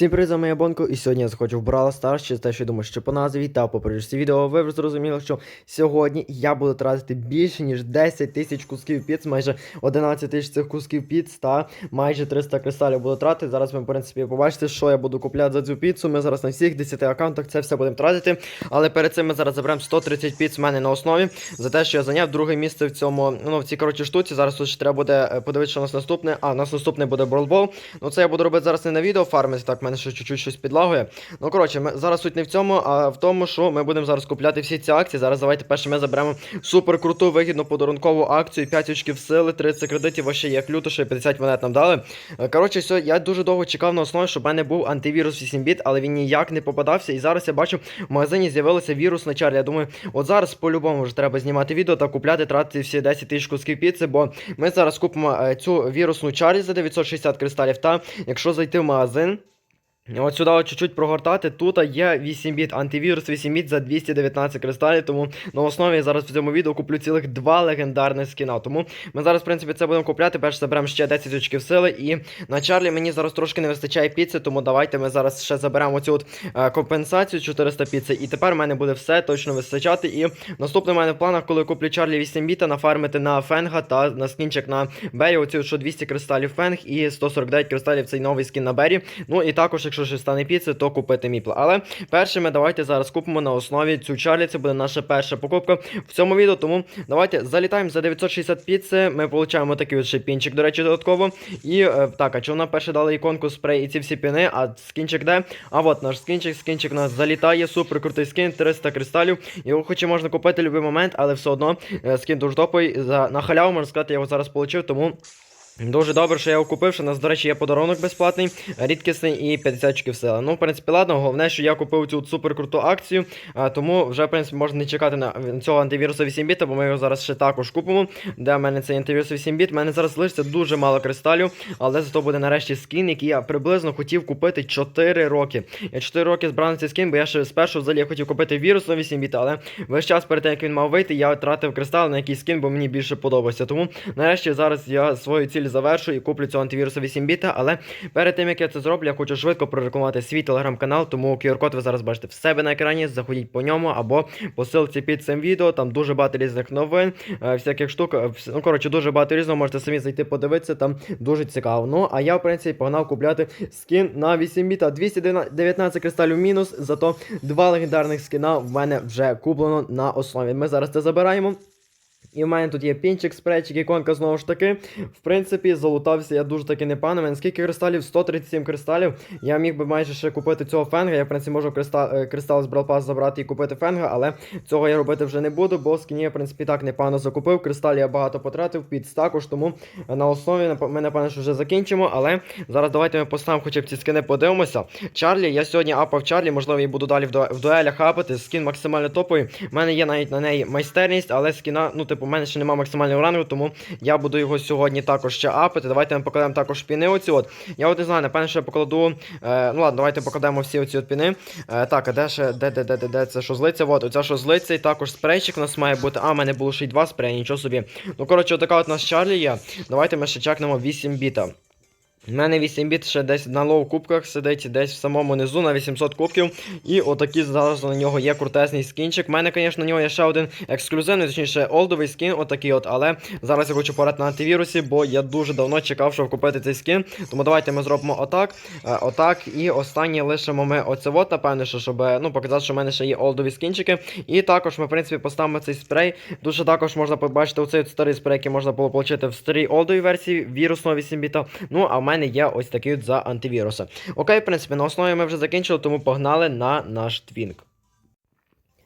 Всім привіт, з вами я Бонко, і сьогодні я захочу в Brawl Stars, через те, що я думаю, що по назві та по пережитті відео ви вже зрозуміли, що сьогодні я буду тратити більше, ніж 10 тисяч кусків піц, майже 11 тисяч цих кусків піц та майже 300 кристалів буду тратити. Зараз ви, в принципі, побачите, що я буду купляти за цю піцу. Ми зараз на всіх 10 аккаунтах це все будемо тратити. Але перед цим ми зараз заберемо 130 піц в мене на основі за те, що я зайняв друге місце в цьому, ну, в цій коротшій штуці. Зараз тут ще треба буде е, подивитися, що у нас наступне. А, у нас наступне буде Ball. Ну це я буду робити зараз не на відео фармити, так мене ще чуть-чуть щось підлагує. Ну коротше, ми зараз суть не в цьому, а в тому, що ми будемо зараз купляти всі ці акції. Зараз давайте перше ми заберемо супер круту вигідну подарункову акцію, 5 очків сили, 30 кредитів, а як люто, ще 50 монет нам дали. Е, Коротше, все, я дуже довго чекав на основі, щоб в мене був антивірус 8 біт, але він ніяк не попадався. І зараз я бачу, в магазині з'явилося вірус на чарлі. Я думаю, от зараз по-любому вже треба знімати відео та купляти, тратити всі 10 тисяч кусків піци, бо ми зараз купимо е, цю вірусну чарлі за 960 кристалів. Та якщо зайти в магазин. От сюди от чуть-чуть прогортати. Тут є 8 біт, антивірус 8 біт за 219 кристалів. Тому на основі я зараз в цьому відео куплю цілих два легендарних скіна. Тому ми зараз, в принципі, це будемо купляти. Перше заберемо ще 10 очків сили. І на Чарлі мені зараз трошки не вистачає піци, тому давайте ми зараз ще заберемо цю от, е, компенсацію 400 піци. І тепер в мене буде все точно вистачати. І наступне в мене в планах, коли куплю Чарлі 8 біта, нафармити на Фенга та на скінчик на Бері. От, що 200 кристалів Фенг і 149 кристалів цей новий скін на Бері. Ну і також, якщо ще стане піци, то купити міпла. Але першими давайте зараз купимо на основі цю Чарлі. Це буде наша перша покупка в цьому відео. Тому давайте залітаємо за 960 піци. Ми получаємо такий от ще до речі, додатково. І е, так, а чи вона перше дала іконку спрей і ці всі піни, а скінчик де? А от наш скінчик, скінчик у нас залітає, супер крутий скін, 300 кристалів. Його хоч і можна купити в будь-який момент, але все одно е, скін дуже топовий. За на халяву можна сказати, я його зараз получив, тому. Дуже добре, що я його купив, що у нас, до речі, є подарунок безплатний, рідкісний і 50 очків сили. Ну, в принципі, ладно, головне, що я купив цю супер круту акцію, тому вже, в принципі, можна не чекати на цього антивірусу 8 біт, бо ми його зараз ще також купимо. Де в мене цей антивірус 8 біт. У мене зараз лишиться дуже мало кристалів, але зато буде нарешті скін, який я приблизно хотів купити 4 роки. Я 4 роки збрав цей скін, бо я ще спершу взагалі хотів купити вірус на 8 біт, але весь час перед тим, як він мав вийти, я тратив кристал на якийсь скін, бо мені більше подобався. Тому нарешті зараз я свою ціль завершу і куплю цього антивірусу 8 біта. Але перед тим як я це зроблю, я хочу швидко прорекламувати свій телеграм-канал, тому QR-код ви зараз бачите в себе на екрані. Заходіть по ньому або по ссылці під цим відео. Там дуже багато різних новин, е, всяких штук. е, Ну коротше, дуже багато різного. Можете самі зайти подивитися, там дуже цікаво. Ну а я, в принципі, погнав купляти скін на 8 біта. 219 кристалів мінус, зато два легендарних скіна в мене вже куплено на основі. Ми зараз це забираємо. І в мене тут є пінчик, спрейчик, іконка знову ж таки. В принципі, залутався я дуже таки непогано. Мене скільки кристалів? 137 кристалів. Я міг би майже ще купити цього фенга. Я, в принципі, можу кристал, е, кристал з Бралпас забрати і купити фенга, але цього я робити вже не буду, бо скіні я, в принципі, так непогано закупив. Кристалів я багато потратив, під також, тому на основі ми, напевно, що вже закінчимо. Але зараз давайте ми поставимо хоча б ці скини подивимося. Чарлі, я сьогодні апав Чарлі, можливо, і буду далі в дуелях апати. Скін максимально топовий. У мене є навіть на неї майстерність, але скіна, ну, типу, у мене ще немає максимального рангу, тому я буду його сьогодні також ще апити. Давайте ми покладемо також піни оці от. Я от не знаю, напевно, що я покладу. Е, ну ладно, давайте покладемо всі оці от піни. Е, так, а де ще, де, де, де, де, де це що? От, оця що злиться, і також спрейчик у нас має бути. А, в мене було ще й два спреї, нічого собі. Ну, коротше, отака от у нас Чарлі є. Давайте ми ще чекнемо 8 біта. У мене 8 біт ще десь на лоу кубках сидить, десь в самому низу на 800 кубків. І отакий зараз на нього є крутезний скінчик. У мене, звісно, на нього є ще один ексклюзивний, точніше, олдовий скін, отакий от. Але зараз я хочу порати на антивірусі, бо я дуже давно чекав, щоб купити цей скін. Тому давайте ми зробимо отак. е, отак. І останнє лишимо ми оце от, напевне, що, щоб ну, показати, що в мене ще є олдові скінчики. І також ми, в принципі, поставимо цей спрей. Дуже також можна побачити оцей старий спрей, який можна було отримати в старій олдовій версії вірусного 8 біта. Ну, а в мене є ось такий от за антивіруса. Окей, в принципі, на основі ми вже закінчили, тому погнали на наш твінк.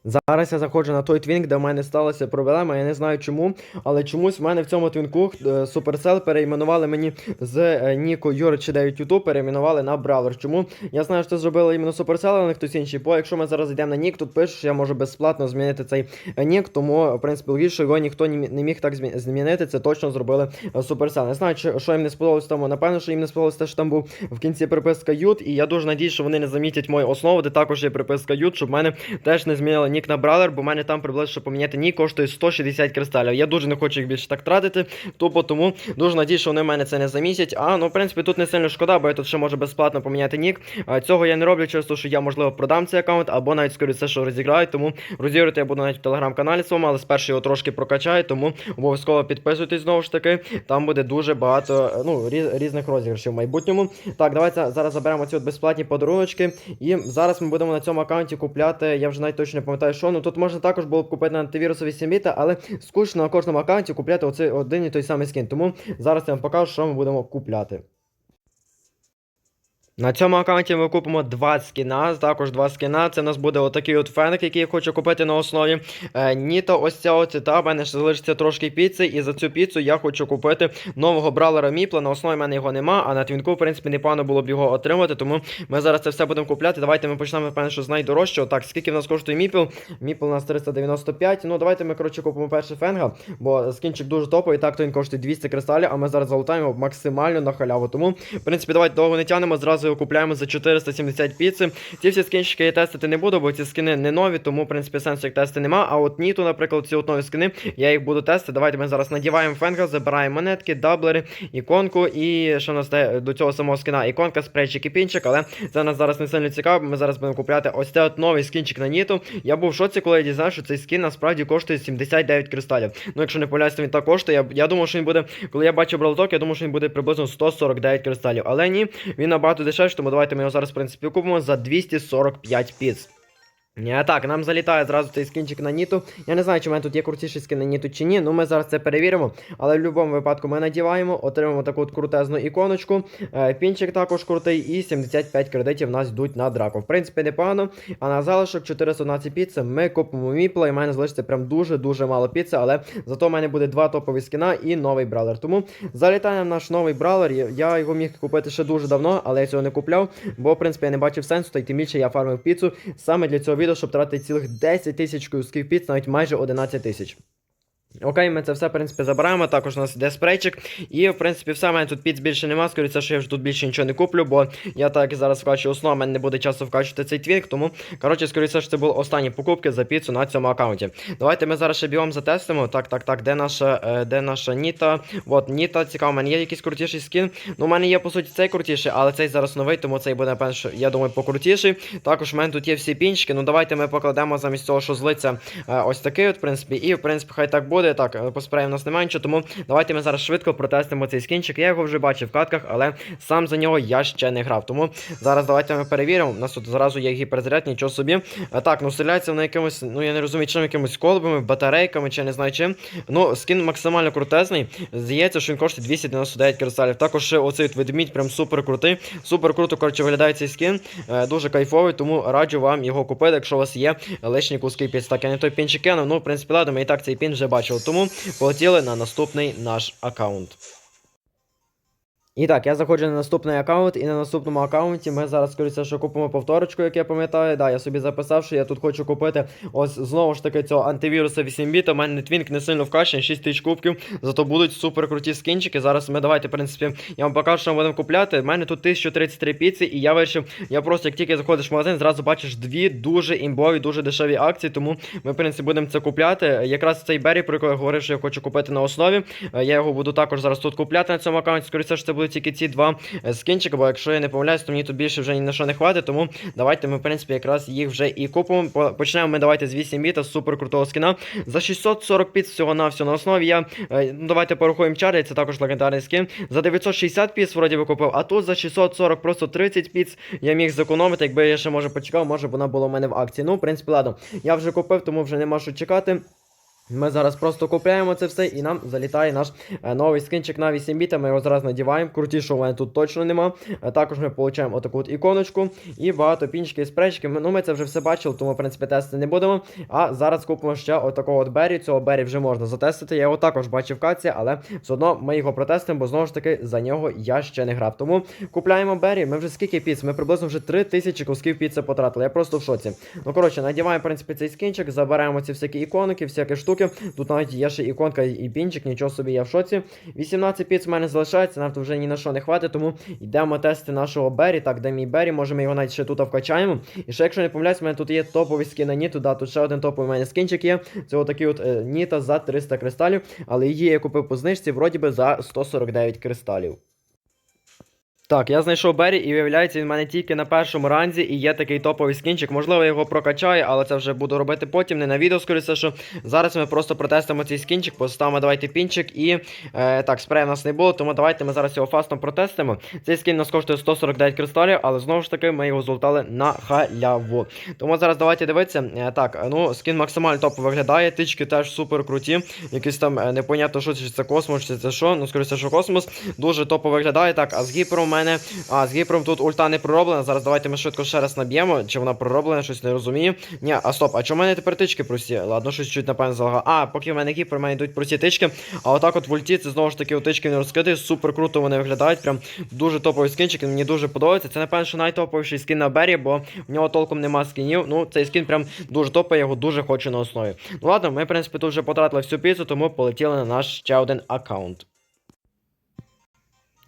Зараз я заходжу на той твінк, де в мене сталася проблема. Я не знаю чому, але чомусь в мене в цьому твінку е, Supercell перейменували мені з е, Ніко Юричі 9 YouTube, перейменували на Бравлер. Чому? Я знаю, що це зробили іменно Supercell, але не хтось інший. Бо якщо ми зараз йдемо на Нік, тут пише, що я можу безплатно змінити цей е, Нік, тому в принципі логічно його ніхто не міг так змі- змінити. Це точно зробили Supercell. Не знаю, що їм не сподобалось тому. Напевно, що їм не сподобалось те, що там був в кінці приписка Ют, і я дуже надію, що вони не замітять мою основу, де також є приписка Ют, щоб мене теж не змінили нік на бралер, бо в мене там приблизно щоб поміняти нік коштує 160 кристалів. Я дуже не хочу їх більше так тратити, тупо тому дуже надію, що вони в мене це не замісять. А ну в принципі тут не сильно шкода, бо я тут ще можу безплатно поміняти нік. А, цього я не роблю через те, що я можливо продам цей аккаунт, або навіть скоріше все, що розіграю. Тому розіграти я буду навіть в телеграм-каналі своєму, але спершу його трошки прокачаю, тому обов'язково підписуйтесь знову ж таки. Там буде дуже багато е, ну, різ- різних розіграшів в майбутньому. Так, давайте зараз заберемо ці от безплатні подаруночки. І зараз ми будемо на цьому аккаунті купляти. Я вже навіть точно не пам'ятаю, що. Ну тут можна також було б купити на антивірусові 7 але скучно на кожному аккаунті купляти оцей один і той самий скін. Тому зараз я вам покажу, що ми будемо купляти. На цьому аккаунті ми купимо два скіна, також два скіна. Це у нас буде отакий от феник, який я хочу купити на основі. Е, Ніто, ось ця от та в мене ще залишиться трошки піци, і за цю піцу я хочу купити нового бралера Міпла. На основі в мене його нема, а на твінку, в принципі, непогано було б його отримати. Тому ми зараз це все будемо купляти. Давайте ми почнемо, напевно, що з найдорожчого. Так, скільки в нас коштує Міпл? Міпл у нас 395. Ну, давайте ми, коротше, купимо перший фенга, бо скінчик дуже топовий. Так, то він коштує 200 кристалів, а ми зараз залутаємо максимально на халяву. Тому, в принципі, давайте довго не тянемо, зразу його купляємо за 470 піци. Ці всі скінчики я тестити не буду, бо ці скини не нові, тому, в принципі, сенсу як тести нема. А от Ніту, наприклад, ці от нові скини, я їх буду тестити. Давайте ми зараз надіваємо фенга, забираємо монетки, даблери, іконку і що у нас до цього самого скина? Іконка, спрейчик і пінчик, але це нас зараз не сильно цікаво. Ми зараз будемо купляти ось цей от новий скінчик на Ніту. Я був в шоці, коли я дізнався, що цей скін насправді коштує 79 кристалів. Ну, якщо не помиляюсь, то він так коштує. Я, я думав, що він буде, коли я бачив бралоток, я думав, що він буде приблизно 149 кристалів. Але ні, він набагато дешевший, тому давайте ми його зараз, в принципі, купимо за 245 піц. Ні, так, нам залітає зразу цей скінчик на Ніту. Я не знаю, чи в мене тут є крутіший скін на Ніту чи ні. Ну ми зараз це перевіримо. Але в будь-якому випадку ми надіваємо, отримаємо таку от крутезну іконочку. Е, пінчик також крутий, і 75 кредитів в нас йдуть на драку. В принципі, непогано. А на залишок 411 піци ми купимо міпла, і в мене залишиться прям дуже-дуже мало піци, але зато в мене буде два топові скіна і новий бралер. Тому залітає наш новий бралер. Я його міг купити ще дуже давно, але я цього не купляв, бо в принципі я не бачив сенсу, та й тим більше я фармив піцу саме для цього відео, щоб тратити цілих 10 тисяч кусків піц, навіть майже 11 тисяч. Окей, ми це все, в принципі, забираємо. Також у нас йде спрейчик. І, в принципі, все, в мене тут піц більше нема. Скоріше, що я вже тут більше нічого не куплю, бо я так зараз вкачую основу, в мене не буде часу вкачувати цей твінк. Тому, коротше, скоріше, що це були останні покупки за піцу на цьому аккаунті. Давайте ми зараз ще бігом затестимо. Так, так, так, де наша, е, де наша Ніта? От, Ніта, цікаво, у мене є якийсь крутіший скін. Ну, у мене є, по суті, цей крутіший, але цей зараз новий, тому цей буде, напевно, я думаю, покрутіший. Також в мене тут є всі пінчики. Ну, давайте ми покладемо замість того, що злиться е, ось такий, от, в принципі. І, в принципі, хай так буде. Так, е, по в нас немає нічого, тому давайте ми зараз швидко протестимо цей скінчик. Я його вже бачив в катках, але сам за нього я ще не грав. Тому зараз давайте ми перевіримо. У нас тут зразу є гіперзаряд, нічого собі. Так, ну стріляється вона якимось, ну я не розумію, чим якимось колбами, батарейками, чи не знаю чим. Ну, скін максимально крутезний. Здається, що він коштує 299 кристалів. Також оцей ведмідь прям супер крутий. Супер круто, коротше, виглядає цей скін. Е, дуже кайфовий, тому раджу вам його купити, якщо у вас є лишні куски піц. Так, я не той пінчик кинув. Ну, в принципі, ладно, ми і так цей пін вже бачили. Тому полетіли на наступний наш аккаунт. І так, я заходжу на наступний аккаунт, і на наступному аккаунті ми зараз, скоріше, що купимо повторочку, як я пам'ятаю. Да, я собі записав, що я тут хочу купити ось знову ж таки цього антивіруса 8 біт. У мене твінк не сильно вкачаний, 6 тисяч кубків, зато будуть супер круті скінчики. Зараз ми давайте, в принципі, я вам покажу, що ми будемо купляти. У мене тут 1033 піци, і я вирішив, я просто як тільки заходиш в магазин, зразу бачиш дві дуже імбові, дуже дешеві акції. Тому ми, в принципі, будемо це купляти. Якраз цей бері, про який я говорив, що я хочу купити на основі. Е, Я його буду також зараз тут купляти на цьому аккаунті. Скоріше, що це будуть тільки ці два е, скінчики, бо якщо я не помиляюсь, то мені тут більше вже ні на що не хватить. Тому давайте ми, в принципі, якраз їх вже і купимо. Почнемо ми давайте з 8 біта, супер крутого скіна. За 640 піц всього на основі. Я е, ну давайте порахуємо чари, це також легендарний скін. За 960 піц вроді би купив, а тут за 640 просто 30 піц я міг зекономити, якби я ще може почекав, може вона була у мене в акції. Ну, в принципі, ладно. Я вже купив, тому вже нема що чекати. Ми зараз просто купляємо це все і нам залітає наш е, новий скинчик на 8 біта. Ми його зараз надіваємо. Крутішого у мене тут точно нема. Е, також ми отримуємо отаку от іконочку і багато пінчиків спречки. Ну ми це вже все бачили, тому в принципі тестити не будемо. А зараз купимо ще отакого от бері. Цього бері вже можна затестити. Я його також бачив в каці, але все одно ми його протестимо, бо знову ж таки за нього я ще не грав. Тому купляємо бері. Ми вже скільки піц? Ми приблизно вже 3000 кусків піци потратили. Я просто в шоці. Ну коротше, надіваємо в принципі цей скінчик, забираємо ці всякі іконки, всякі штуки. Штуки. Тут навіть є ще іконка і пінчик, нічого собі я в шоці. 18 піц в мене залишається, нам вже ні на що не хватить, тому йдемо тести нашого Бері. Так, де мій Бері, може ми його навіть ще тут вкачаємо. І ще, якщо не помиляюсь, у мене тут є топові скини Ніту, да, тут ще один топовий у мене скінчик є. Це отакий от е, Ніта за 300 кристалів, але її я купив по знижці, вроді би за 149 кристалів. Так, я знайшов Бері і виявляється, він в мене тільки на першому ранзі і є такий топовий скінчик. Можливо, я його прокачаю, але це вже буду робити потім, не на відео, скоріше, що зараз ми просто протестимо цей скінчик, поставимо давайте пінчик і е, так, спрея в нас не було, тому давайте ми зараз його фастом протестимо. Цей скін нас коштує 149 кристалів, але знову ж таки ми його золотали на халяву. Тому зараз давайте дивитися. Е, так, ну скін максимально топ виглядає, тички теж супер круті. Якісь там е, непонятно, що чи це космос, чи це що. Ну, скоріше, що космос. Дуже топо виглядає. Так, а з гіпером мене. А, з гіпером тут ульта не пророблена. Зараз давайте ми швидко ще раз наб'ємо. Чи вона пророблена, щось не розумію. Ні, а стоп, а чому в мене тепер тички прості? Ладно, щось чуть напевно залагав. А, поки в мене гіпер, в мене йдуть прості тички. А отак от в ульті це знову ж таки утички не розкрити. Супер круто вони виглядають. Прям дуже топовий скінчик, мені дуже подобається. Це, напевно, що найтоповіший скін на Бері, бо в нього толком нема скінів. Ну, цей скін прям дуже топовий, я його дуже хочу на основі. Ну ладно, ми, в принципі, тут вже потратили всю піцу, тому полетіли на наш ще один аккаунт.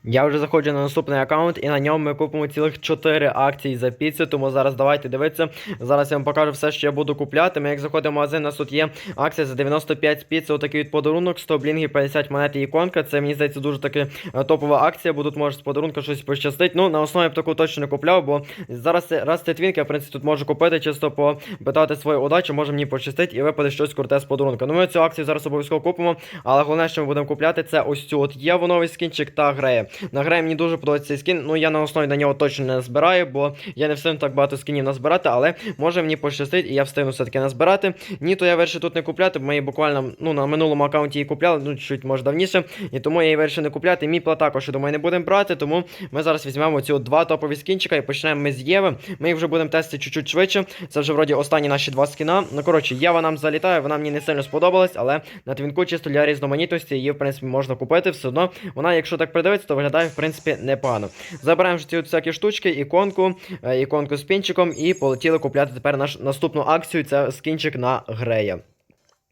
Я вже заходжу на наступний аккаунт, і на ньому ми купимо цілих 4 акції за піцу, тому зараз давайте дивитися. Зараз я вам покажу все, що я буду купляти. Ми як заходимо в магазин, у нас тут є акція за 95 піц, отакий від подарунок, 100 блінгів, 50 монет і іконка. Це мені здається дуже таки е, топова акція, бо тут може з подарунка щось пощастить. Ну, на основі б таку точно не купляв, бо зараз раз це твінка, в принципі тут можу купити, чисто попитати свою удачу, може мені пощастить і випаде щось круте з подарунка. Ну ми цю акцію зараз обов'язково купимо, але головне, що ми будемо купляти, це ось цю от Єву новий скінчик та греє. На греї мені дуже подобається цей скін. Ну я на основі на нього точно не збираю, бо я не встигну так багато скінів назбирати, але може мені пощастить, і я встигну все-таки назбирати. Ні, то я вирішив тут не купляти, бо ми її буквально ну, на минулому аккаунті її купляли, ну чуть може давніше. І тому я її вирішив не купляти. Мій плат також, я думаю, не будемо брати, тому ми зараз візьмемо ці два топові скінчика і почнемо ми з Єви. Ми їх вже будемо тестити чуть-чуть швидше. Це вже вроді останні наші два скіна. Ну коротше, Єва нам залітає, вона мені не сильно сподобалась, але на твінку чисто для різноманітності її, в принципі, можна купити. Все одно вона, якщо так придивиться, то виглядає, в принципі, непогано. Забираємо ці всякі штучки, іконку, е, іконку з пінчиком і полетіли купляти тепер наш наступну акцію. Це скінчик на грея.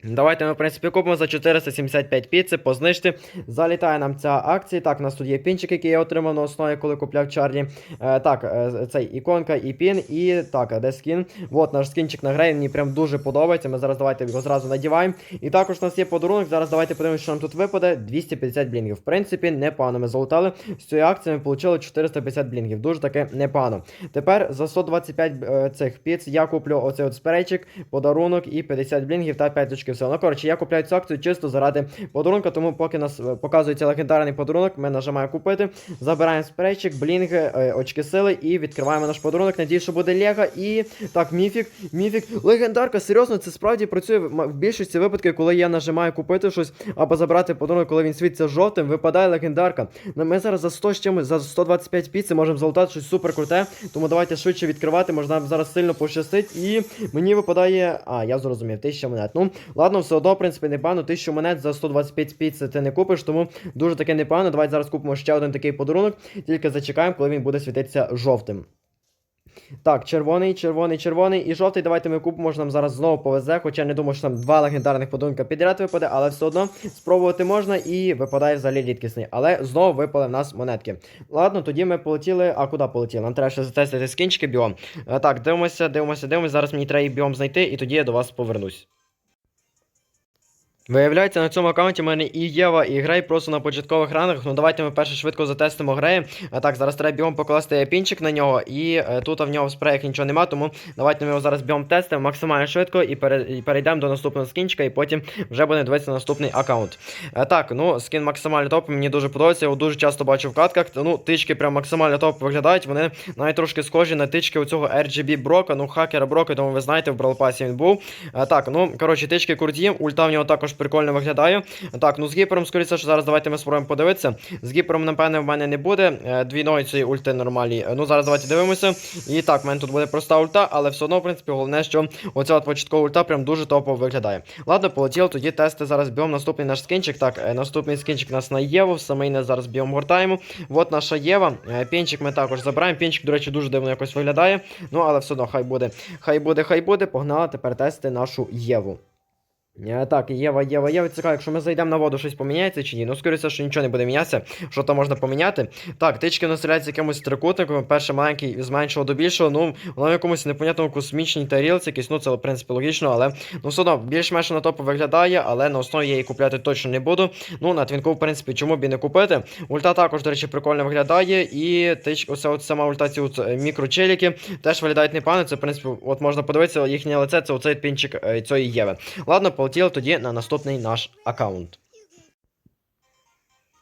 Давайте ми, в принципі, купимо за 475 піци, по. Залітає нам ця акція. Так, у нас тут є пінчик, який я отримав на основі, коли купляв Чарлі. Е, так, е, цей іконка і пін. І так, а де скін? От наш скінчик на грей, мені прям дуже подобається. Ми зараз давайте його зразу надіваємо. І також у нас є подарунок. Зараз давайте подивимося, що нам тут випаде. 250 блінгів. В принципі, непогано. Ми залутали. З цієї акції ми отримали 450 блінгів. Дуже таки непогано. Тепер за 125 е, цих піц я куплю оцей от спрейчик, подарунок і 50 блінгів та 5 точки все. Ну, коротше, я купляю цю акцію чисто заради подарунка, тому поки нас е, показується легендарний подарунок, ми нажимаємо купити, забираємо спрейчик, блінги, е, очки сили і відкриваємо наш подарунок. Надію, що буде Лего. І так, міфік, міфік. Легендарка, серйозно, це справді працює в більшості випадків, коли я нажимаю купити щось або забрати подарунок, коли він світиться жовтим, випадає легендарка. Ми зараз за 100 з чимось, за 125 піци можемо залутати щось супер круте, тому давайте швидше відкривати, може нам зараз сильно пощастить. І мені випадає. А, я зрозумів, 1000 монет. Ну, ладно, все одно, в принципі, непогано. 1000 монет за 125 піци ти не купиш, тому дуже таке непогано. Давайте зараз купимо ще один такий подарунок, тільки зачекаємо, коли він буде світитися жовтим. Так, червоний, червоний, червоний і жовтий. Давайте ми купимо, може нам зараз знову повезе. Хоча я не думаю, що там два легендарних подарунка підряд випаде, але все одно спробувати можна і випадає взагалі рідкісний. Але знову випали в нас монетки. Ладно, тоді ми полетіли. А куди полетіли? Нам треба ще затестити скінчики біом. Е, Так, дивимося, дивимося, дивимося. Зараз мені треба біом знайти, і тоді я до вас повернусь. Виявляється, на цьому аккаунті в мене і Єва, і Грей просто на початкових ранах. Ну давайте ми перше швидко затестимо Грея. А так, зараз треба біом покласти пінчик на нього, і е, тут в нього в спреях нічого нема, тому давайте ми його зараз біом тестимо максимально швидко і, пере, і перейдемо до наступного скінчика, і потім вже буде дивитися наступний аккаунт. Е, так, ну скін максимально топ, мені дуже подобається, його дуже часто бачу в катках. Ну, тички прям максимально топ виглядають. Вони навіть трошки схожі на тички у цього RGB Брока, ну хакера Брока, тому ви знаєте, в Pass він був. Е, так, ну коротше, тички круті, ульта в нього також прикольно виглядає. Так, ну з гіпером, скоріше, що зараз давайте ми спробуємо подивитися. З гіпером, напевне, в мене не буде. Е, Дві ної цієї ульти нормальні. Е, Ну, зараз давайте дивимося. І так, в мене тут буде проста ульта, але все одно, в принципі, головне, що оця от початкова ульта прям дуже топово виглядає. Ладно, полетіло, тоді тести зараз біом наступний наш скінчик. Так, е, наступний скінчик у нас на Єву, самий не зараз біом гортаємо. От наша Єва. Пінчик ми також забираємо. Пінчик, до речі, дуже дивно якось виглядає. Ну, але все одно, хай буде. Хай буде, хай буде. Погнали тепер тести нашу Єву. Е, Так, Єва, Єва, Єва, цікаво, якщо ми зайдемо на воду, щось поміняється чи ні? Ну, скоріше, що нічого не буде мінятися, що там можна поміняти. Так, тички населяються якимось трикутником, перший маленький з меншого до більшого, ну, воно в якомусь непонятному космічній тарілці, якісь, ну, це, в принципі, логічно, але, ну, все одно, більш-менш на топу виглядає, але на основі я її купляти точно не буду. Ну, на твінку, в принципі, чому б і не купити. Ульта також, до речі, прикольно виглядає, і тич, оце от сама ульта, ці от е, мікрочеліки теж виглядають непогано, це, в принципі, от можна подивитися, їхнє лице, це оцей пінчик е, цієї Єви. Ладно, полетіли тоді на наступний наш аккаунт.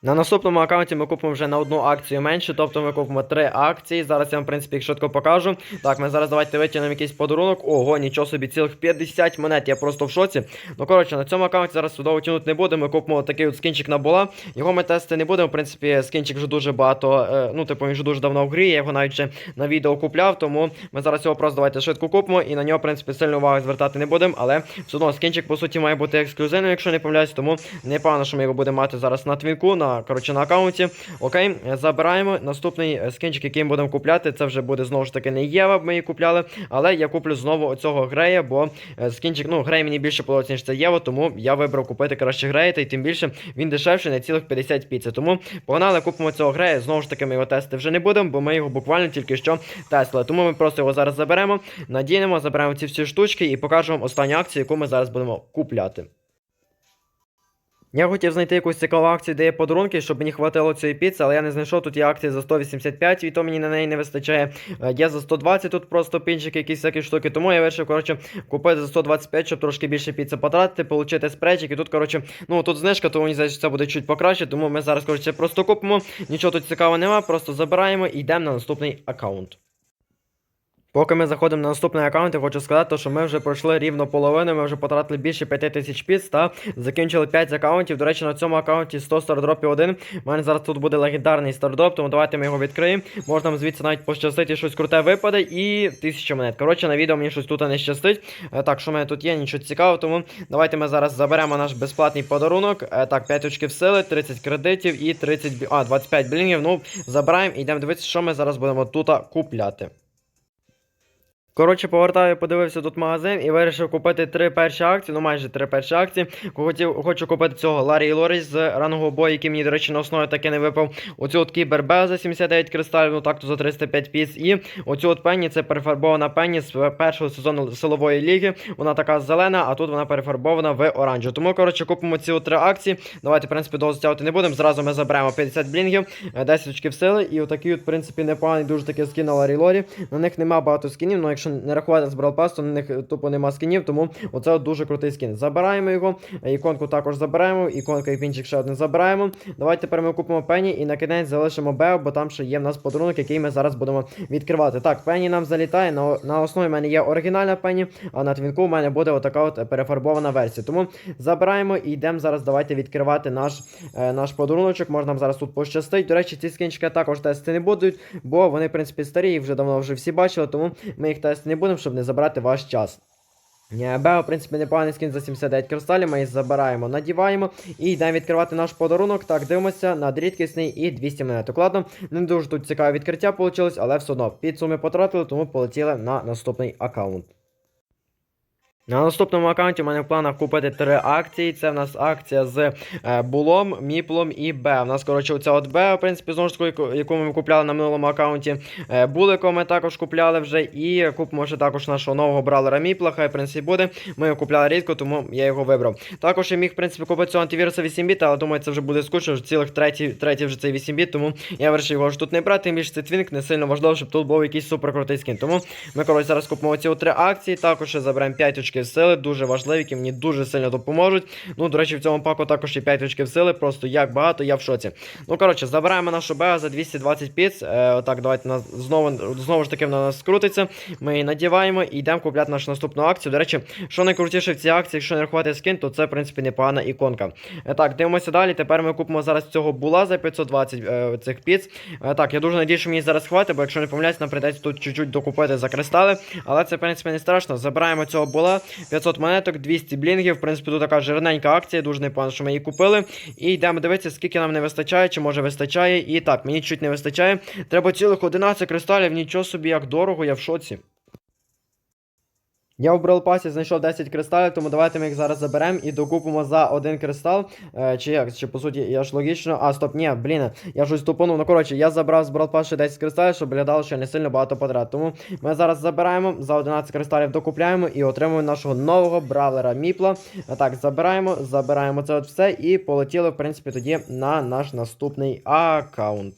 На наступному аккаунті ми купимо вже на одну акцію менше, тобто ми купимо три акції. Зараз я вам, в принципі, їх швидко покажу. Так, ми зараз давайте витягнемо якийсь подарунок. Ого, нічого собі, цілих 50 монет, я просто в шоці. Ну, коротше, на цьому аккаунті зараз судово тягнути не будемо. Ми купимо такий от скінчик на була. Його ми тести не будемо. В принципі, скінчик вже дуже багато. е, ну, типу, він вже дуже давно в грі. Я його навіть ще на відео купляв, тому ми зараз його просто давайте швидко купимо і на нього, в принципі, сильно уваги звертати не будемо. Але все одно скінчик, по суті, має бути ексклюзивним, якщо не помиляюсь, тому непогано, що ми його будемо мати зараз на твінку, на коротше на аккаунті. Окей, забираємо. Наступний е, скінчик, який ми будемо купляти, це вже буде знову ж таки не Єва, ми її купляли. Але я куплю знову оцього грея, бо е, скінчик, ну, грей мені більше подобається, ніж це Єва, тому я вибрав купити краще грея, та й тим більше він дешевший на цілих 50 піци. Тому погнали, купимо цього грея. Знову ж таки, ми його тестити вже не будемо, бо ми його буквально тільки що тестили. Тому ми просто його зараз заберемо, надінемо, заберемо ці всі штучки і покажемо вам останню акцію, яку ми зараз будемо купляти. Я хотів знайти якусь цікаву акцію, де є подарунки, щоб мені хватило цієї піци, але я не знайшов. Тут є акція за 185, і то мені на неї не вистачає. Е, Є за 120 тут просто пінчики, якісь всякі штуки. Тому я вирішив, коротше, купити за 125, щоб трошки більше піци потратити, отримати спрейчик. І тут, коротше, ну тут знижка, тому мені здається, це буде чуть покраще. Тому ми зараз, коротше, просто купимо. Нічого тут цікавого нема, просто забираємо і йдемо на наступний аккаунт. Поки ми заходимо на наступний аккаунт, я хочу сказати, що ми вже пройшли рівно половину, ми вже потратили більше 5 тисяч піц та закінчили 5 аккаунтів. До речі, на цьому аккаунті 100 стардропів один. У мене зараз тут буде легендарний стардроп, тому давайте ми його відкриємо. Можна звідси навіть пощастити, щось круте випаде і 1000 монет. Коротше, на відео мені щось тут не щастить. Е, Так, що в мене тут є, нічого цікавого, тому давайте ми зараз заберемо наш безплатний подарунок. Е, Так, 5 очків сили, 30 кредитів і 30, бі- а, 25 блінгів. Ну, забираємо і йдемо дивитися, що ми зараз будемо тут купляти. Коротше, повертаю, подивився тут магазин і вирішив купити три перші акції, ну майже три перші акції. Хотів, хочу купити цього Ларі і Лорі з рангового бою, який мені, до речі, на основі таки не випав. Оцю от Кібербе за 79 кристалів, ну так то за 305 піс. І оцю от Пенні, це перефарбована Пенні з першого сезону силової ліги. Вона така зелена, а тут вона перефарбована в оранжу. Тому, коротше, купимо ці три акції. Давайте, в принципі, довго затягувати не будемо. Зразу ми заберемо 50 блінгів, е, 10 очків сили. І отакий, от, в принципі, непоганий дуже такий скін на Ларі Лорі. На них нема багато скінів, ну якщо не рахувати з Brawl Pass, то на них е, тупо нема скінів, тому оце дуже крутий скін. Забираємо його, іконку також забираємо, іконка і пінчик ще один забираємо. Давайте тепер ми купимо пені і на кінець залишимо Бео, бо там ще є в нас подарунок, який ми зараз будемо відкривати. Так, пені нам залітає. На, на основі в мене є оригінальна пені, а на твінку в мене буде отака от перефарбована версія. Тому забираємо і йдемо зараз. Давайте відкривати наш, е, наш подаруночок. Може нам зараз тут пощастить. До речі, ці скінчики також тести не будуть, бо вони, в принципі, старі, їх вже давно вже всі бачили, тому ми їх тести не будемо, щоб не забрати ваш час. Ні, Бео, в принципі, непоганий скін за 79 кристалів, ми їх забираємо, надіваємо і йдемо відкривати наш подарунок. Так, дивимося на рідкісний і 200 монет. Укладно, не дуже тут цікаве відкриття вийшло, але все одно Під суми потратили, тому полетіли на наступний аккаунт. На наступному аккаунті в мене в планах купити три акції. Це в нас акція з е, булом, міплом і Б. У нас, коротше, оця от Б, в принципі, знову ж таки, яку- ми купляли на минулому аккаунті. Е, булико ми також купляли вже. І купимо ще також нашого нового бралера Міпла. Хай, в принципі, буде. Ми його купляли рідко, тому я його вибрав. Також я міг, в принципі, купити цього антивіруса 8 біт, але думаю, це вже буде скучно, вже цілих третій, третій вже цей 8 біт, тому я вирішив його ж тут не брати. Тим більше цей твінк не сильно важливо, щоб тут був якийсь суперкрутий скін. Тому ми, коротше, зараз купимо ці три акції. Також заберемо 5 очків сили, дуже важливі, які мені дуже сильно допоможуть. Ну, до речі, в цьому паку також є 5 очків сили, просто як багато, я в шоці. Ну, коротше, забираємо нашу бега за 220 піц. Е, отак, давайте нас знову, знову ж таки вона нас скрутиться. Ми її надіваємо і йдемо купляти нашу наступну акцію. До речі, що найкрутіше в цій акції, якщо не рахувати скін, то це, в принципі, непогана іконка. Е, так, дивимося далі. Тепер ми купимо зараз цього була за 520 е, цих піц. Е, так, я дуже надію, що мені зараз хватить, бо якщо не помиляюсь, нам прийдеться тут чуть-чуть докупити за кристали. Але це, в принципі, не страшно. Забираємо цього була 500 монеток, 200 блінгів. В принципі, тут така жирненька акція, дуже непогано, що ми її купили. І йдемо дивитися, скільки нам не вистачає, чи може вистачає. І так, мені чуть не вистачає. Треба цілих 11 кристалів, нічого собі, як дорого, я в шоці. Я в Brawl Pass знайшов 10 кристалів, тому давайте ми їх зараз заберемо і докупимо за один кристал. Е, чи як? Чи по суті, я ж логічно. А, стоп, ні, блін, я щось тупонув. Ну коротше, я забрав з Brawl Pass 10 кристалів, щоб виглядало, що не сильно багато потрат. Тому ми зараз забираємо, за 11 кристалів докупляємо і отримуємо нашого нового бравлера Міпла. А так, забираємо, забираємо це от все і полетіли, в принципі, тоді на наш наступний аккаунт.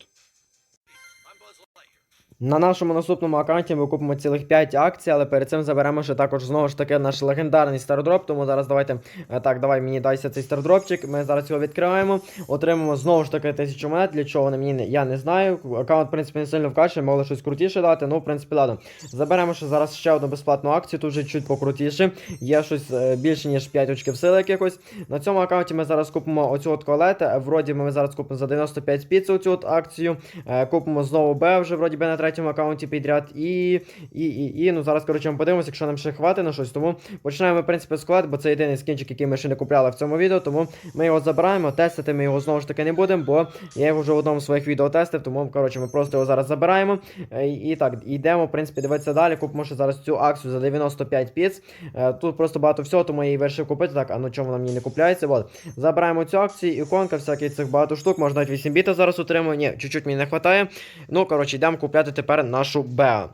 На нашому наступному аккаунті ми купимо цілих 5 акцій, але перед цим заберемо ще також знову ж таки наш легендарний стардроп. Тому зараз давайте. е, Так, давай мені дайся цей стардропчик. Ми зараз його відкриваємо. Отримаємо знову ж таки 1000 монет. Для чого вони мені я не знаю. Аккаунт, в принципі, не сильно вкачує, могли щось крутіше дати. Ну, в принципі, ладно. Заберемо ще зараз ще одну безплатну акцію, тут вже чуть покрутіше. Є щось е, більше, ніж 5 очків сили якихось. На цьому аккаунті ми зараз купимо оцю от колету. Вроді ми зараз купимо за 95 спіц оцю от акцію. Е, Купимо знову Б вже вроді би на третьому аккаунті підряд. І, і, і, і, ну зараз, коротше, ми подивимося, якщо нам ще хватить на щось. Тому починаємо, в принципі, склад, бо це єдиний скінчик, який ми ще не купляли в цьому відео. Тому ми його забираємо. Тестити ми його знову ж таки не будемо, бо я його вже в одному з своїх відео тестив. Тому, коротше, ми просто його зараз забираємо. Е, І, так, йдемо, в принципі, дивитися далі. Купимо ще зараз цю акцію за 95 піц. Е, Тут просто багато всього, тому я її вирішив купити. Так, а ну чому вона мені не купляється? От. Забираємо цю акцію, іконка, всяких цих багато штук. Можна навіть 8 біта зараз отримую. Ні, чуть-чуть мені не вистачає. Ну, коротше, йдемо купляти тепер нашу Беа.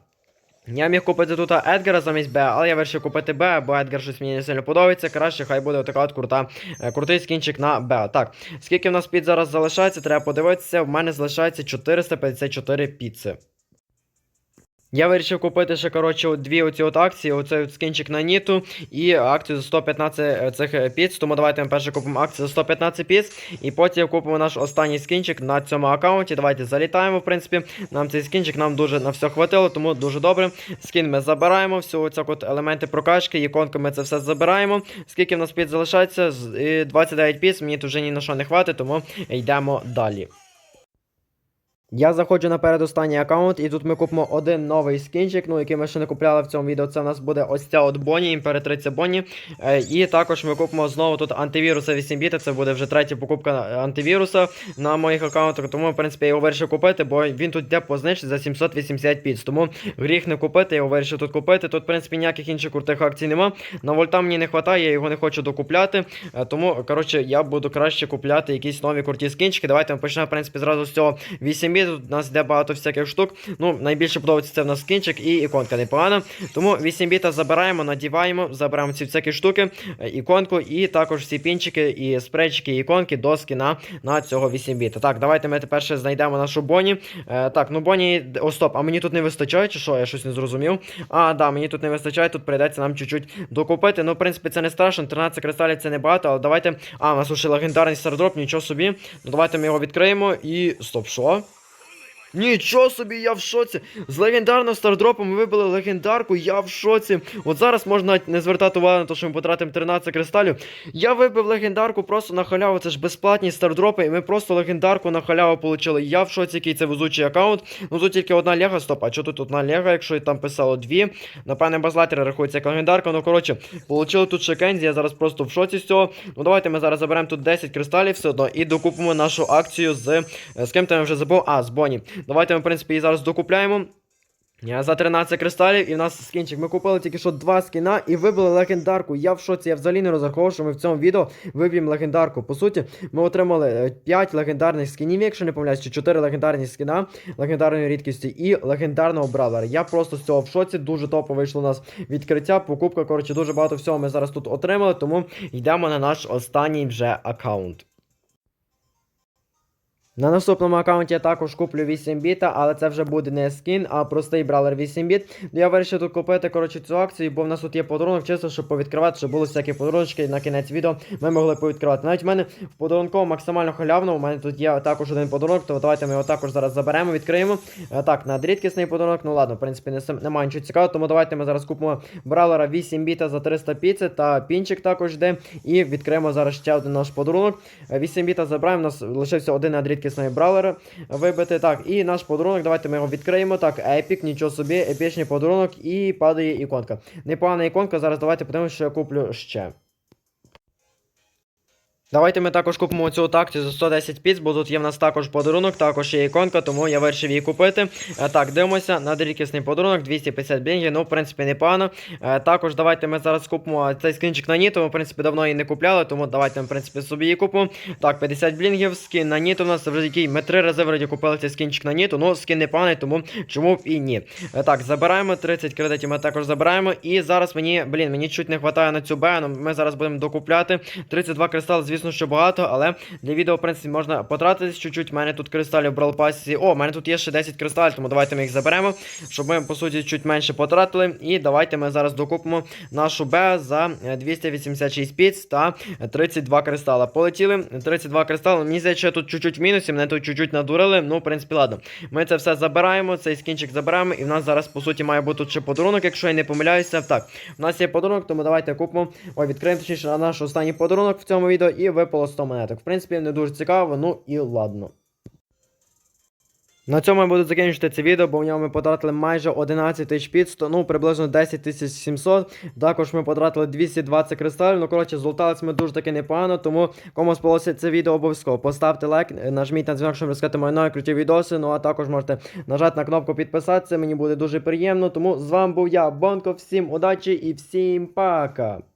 Я міг купити тут Едгара замість Б, але я вирішив купити Б, бо Едгар щось мені не сильно подобається. Краще, хай буде така от крута, е, крутий скінчик на Б. Так, скільки в нас піц зараз залишається, треба подивитися. В мене залишається 454 піци. Я вирішив купити ще, коротше, от дві оці от акції, оцей от скінчик на Ніту і акцію за 115 цих е, піц. Тому давайте ми перше купимо акцію за 115 піц, і потім купимо наш останній скінчик на цьому аккаунті. Давайте залітаємо, в принципі. Нам цей скінчик нам дуже на все хватило, тому дуже добре. Скін ми забираємо, всю оцю от елементи прокачки, іконку ми це все забираємо. Скільки в нас піц залишається? З- е, 29 піц, мені тут вже ні на що не хватить, тому йдемо далі. Я заходжу на передостанній аккаунт, і тут ми купимо один новий скінчик, ну який ми ще не купляли в цьому відео. Це в нас буде ось ця от Бонні, імператриця Бонні. Е, і також ми купимо знову тут антивіруса 8 біта. Це буде вже третя покупка антивіруса на моїх аккаунтах. Тому, в принципі, я його вирішив купити, бо він тут йде по за 780 піц. Тому гріх не купити, я його вирішив тут купити. Тут, в принципі, ніяких інших крутих акцій нема. На вольта мені не вистачає, я його не хочу докупляти. Е, тому, коротше, я буду краще купляти якісь нові круті скінчики. Давайте ми почнемо, в принципі, зразу з цього 8 біт. Тут у нас йде багато всяких штук. Ну, найбільше подобається це в нас скінчик і іконка непогана. Тому 8 біта забираємо, надіваємо, забираємо ці всякі штуки, е, іконку, і також всі пінчики, і спрейчики, і іконки до скіна на цього 8 біта. Так, давайте ми тепер ще знайдемо нашу Боні. Е, так, ну Боні. О, стоп, а мені тут не вистачає, чи що? Я щось не зрозумів. А, да, мені тут не вистачає, тут прийдеться нам чуть-чуть докупити. Ну, в принципі, це не страшно. 13 кристалів це не багато, але давайте. А, у нас ще легендарний стардроп, нічого собі. Ну давайте ми його відкриємо і. Стоп, що? Нічого собі, я в шоці. З легендарним стардропом ми вибили легендарку, я в шоці. От зараз можна не звертати увагу на те, що ми потратимо 13 кристалів. Я вибив легендарку просто на халяву. Це ж безплатні стардропи, і ми просто легендарку на халяву отримали. Я в шоці, який це везучий аккаунт. Ну тут тільки одна лега, стоп, а що тут одна лега, якщо там писало дві. Напевне, базлайтер рахується як легендарка. Ну коротше, получили тут ще Кензі, я зараз просто в шоці з цього. Ну давайте ми зараз заберемо тут 10 кристалів все одно і докупимо нашу акцію з. е, З ким там вже забув? А, з Бонні. Давайте ми, в принципі, її зараз докупляємо. Я за 13 кристалів, і в нас скінчик. Ми купили тільки що два скіна і вибили легендарку. Я в шоці, я взагалі не розраховував, що ми в цьому відео виб'ємо легендарку. По суті, ми отримали 5 легендарних скінів, якщо не помиляюсь, чи 4 легендарні скіна легендарної рідкості і легендарного бравлера. Я просто з цього в шоці. Дуже топо вийшло у нас відкриття, покупка. Коротше, дуже багато всього ми зараз тут отримали, тому йдемо на наш останній вже аккаунт. На наступному аккаунті я також куплю 8 біта, але це вже буде не скін, а простий бралер 8 біт. Я вирішив тут купити коротше, цю акцію, бо в нас тут є подарунок, чисто, щоб повідкривати, щоб були всякі подарунки на кінець відео. Ми могли повідкривати. Навіть в мене в подарунковому максимально халявно. У мене тут є також один подарунок, то давайте ми його також зараз заберемо, відкриємо. Е, Так, надрідкісний подарунок. Ну ладно, в принципі, не, немає нічого цікавого, тому давайте ми зараз купимо бралера 8 біта за 300 піци та пінчик також йде. І відкриємо зараз ще один наш подарунок. Е, 8 біта забираємо, у нас лишився один бралер вибити. Так, і наш подарунок, давайте ми його відкриємо. Так, епік, нічого собі, епічний подарунок і падає іконка. Непогана іконка, зараз давайте подивимося, що я куплю ще. Давайте ми також купимо цю такті за 110 піц, бо тут є в нас також подарунок, також є іконка, тому я вирішив її купити. Е, Так, дивимося на рідкісний подарунок, 250 бінги, ну, в принципі, непогано. Е, Також давайте ми зараз купимо цей скінчик на Ніту, ми, в принципі, давно її не купляли, тому давайте в принципі, собі її купимо. Так, 50 блінгів, скін на Ніту у нас вже який ми три рази вроді купили цей скінчик на Ніту, ну, скін непоганий, тому чому б і ні. Е, Так, забираємо 30 кредитів, ми також забираємо. І зараз мені, блін, мені чуть не вистачає на цю бену, ми зараз будемо докупляти. 32 кристали, звісно, що багато, але для відео, в принципі, можна потратитись чуть-чуть. У мене тут кристалів в бралпасі. О, у мене тут є ще 10 кристалів, тому давайте ми їх заберемо, щоб ми, по суті, чуть менше потратили. І давайте ми зараз докупимо нашу Б за е, 286 піц та 32 кристала. Полетіли 32 кристали. Мені здається, тут чуть-чуть в мінусі, мене тут чуть-чуть надурили. Ну, в принципі, ладно. Ми це все забираємо, цей скінчик забираємо, і в нас зараз, по суті, має бути ще подарунок, якщо я не помиляюся. Так, у нас є подарунок, тому давайте купимо. Ой, відкриємо точніше на наш останній подарунок в цьому відео і випало 100 монеток. В принципі, не дуже цікаво, ну і ладно. На цьому я буду закінчувати це відео, бо в ньому ми потратили майже 11 тисяч підсто, ну приблизно 10 тисяч 700. Також ми потратили 220 кристалів. Ну, коротше, золотались ми дуже таки непогано. Тому кому сподобалося це відео, обов'язково поставте лайк, нажміть на дзвінок, щоб розказати мої нові круті відоси. Ну а також можете нажати на кнопку підписатися. Мені буде дуже приємно. Тому з вами був я, Бонко. Всім удачі і всім пока!